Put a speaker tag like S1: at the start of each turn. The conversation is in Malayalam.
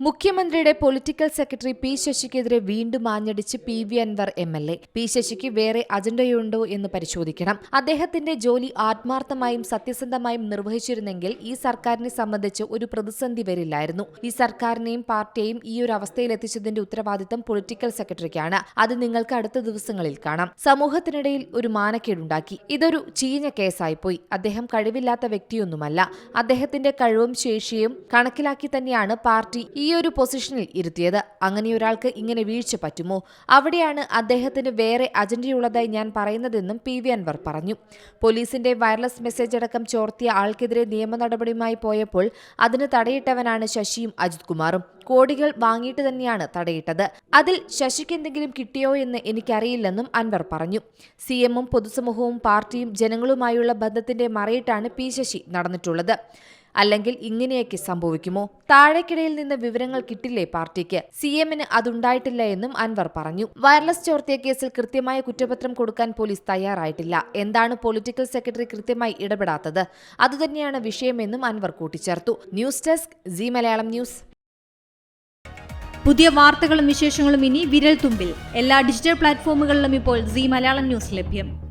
S1: മുഖ്യമന്ത്രിയുടെ പൊളിറ്റിക്കൽ സെക്രട്ടറി പി ശശിക്കെതിരെ വീണ്ടും ആഞ്ഞടിച്ച് P V Anvar M L A. P ശശിക്ക് വേറെ അജണ്ടയുണ്ടോ എന്ന് പരിശോധിക്കണം. അദ്ദേഹത്തിന്റെ ജോലി ആത്മാർത്ഥമായും സത്യസന്ധമായും നിർവഹിച്ചിരുന്നെങ്കിൽ ഈ സർക്കാരിനെ സംബന്ധിച്ച് ഒരു പ്രതിസന്ധി വരില്ലായിരുന്നു. ഈ സർക്കാരിനെയും പാർട്ടിയെയും ഈ ഒരു അവസ്ഥയിലെത്തിച്ചതിന്റെ ഉത്തരവാദിത്തം പൊളിറ്റിക്കൽ സെക്രട്ടറിക്കാണ്. അത് നിങ്ങൾക്ക് അടുത്ത ദിവസങ്ങളിൽ കാണാം. സമൂഹത്തിനിടയിൽ ഒരു മാനക്കേടുണ്ടാക്കി. ഇതൊരു ചീഞ്ഞ കേസായിപ്പോയി. അദ്ദേഹം കഴിവില്ലാത്ത വ്യക്തിയൊന്നുമല്ല. അദ്ദേഹത്തിന്റെ കഴിവും ശേഷിയും കണക്കിലാക്കി തന്നെയാണ് പാർട്ടി ഈ ഒരു പൊസിഷനിൽ ഇരുത്തിയത്. അങ്ങനെ ഒരാൾക്ക് ഇങ്ങനെ വീഴ്ച പറ്റുമോ? അവിടെയാണ് അദ്ദേഹത്തിന് വേറെ അജണ്ടയുള്ളതായി ഞാൻ പറയുന്നതെന്നും പി വി അൻവർ പറഞ്ഞു. പോലീസിന്റെ വയർലെസ് മെസ്സേജ് അടക്കം ചോർത്തിയ ആൾക്കെതിരെ നിയമ നടപടിയുമായി പോയപ്പോൾ അതിന് തടയിട്ടവനാണ് ശശിയും അജിത് കുമാറും. കോടികൾ വാങ്ങിയിട്ട് തന്നെയാണ് തടയിട്ടത്. അതിൽ ശശിക്ക് എന്തെങ്കിലും കിട്ടിയോ എന്ന് എനിക്കറിയില്ലെന്നും അൻവർ പറഞ്ഞു. സി എമ്മും പൊതുസമൂഹവും പാർട്ടിയും ജനങ്ങളുമായുള്ള ബന്ധത്തിന്റെ മറയിട്ടാണ് പി ശശി നടന്നിട്ടുള്ളത്. അല്ലെങ്കിൽ ഇങ്ങനെയൊക്കെ സംഭവിക്കുമോ? താഴേക്കിടയിൽ നിന്ന് വിവരങ്ങൾ കിട്ടില്ലേ പാർട്ടിക്ക്? സി എമ്മിന് അതുണ്ടായിട്ടില്ല എന്നും അൻവർ പറഞ്ഞു. വയർലെസ് ചോർത്തിയ കേസിൽ കൃത്യമായ കുറ്റപത്രം കൊടുക്കാൻ പോലീസ് തയ്യാറായിട്ടില്ല. എന്താണ് പൊളിറ്റിക്കൽ സെക്രട്ടറി കൃത്യമായി ഇടപെടാത്തത്? അതുതന്നെയാണ് വിഷയമെന്നും അൻവർ കൂട്ടിച്ചേർത്തു. News desk Zee Malayalam news.
S2: പുതിയ വാർത്തകളും വിശേഷങ്ങളും ഇനി വിരൽ തുമ്പിൽ എല്ലാ ഡിജിറ്റൽ പ്ലാറ്റ്ഫോമുകളിലും ഇപ്പോൾ സി മലയാളം ന്യൂസ് ലഭ്യം.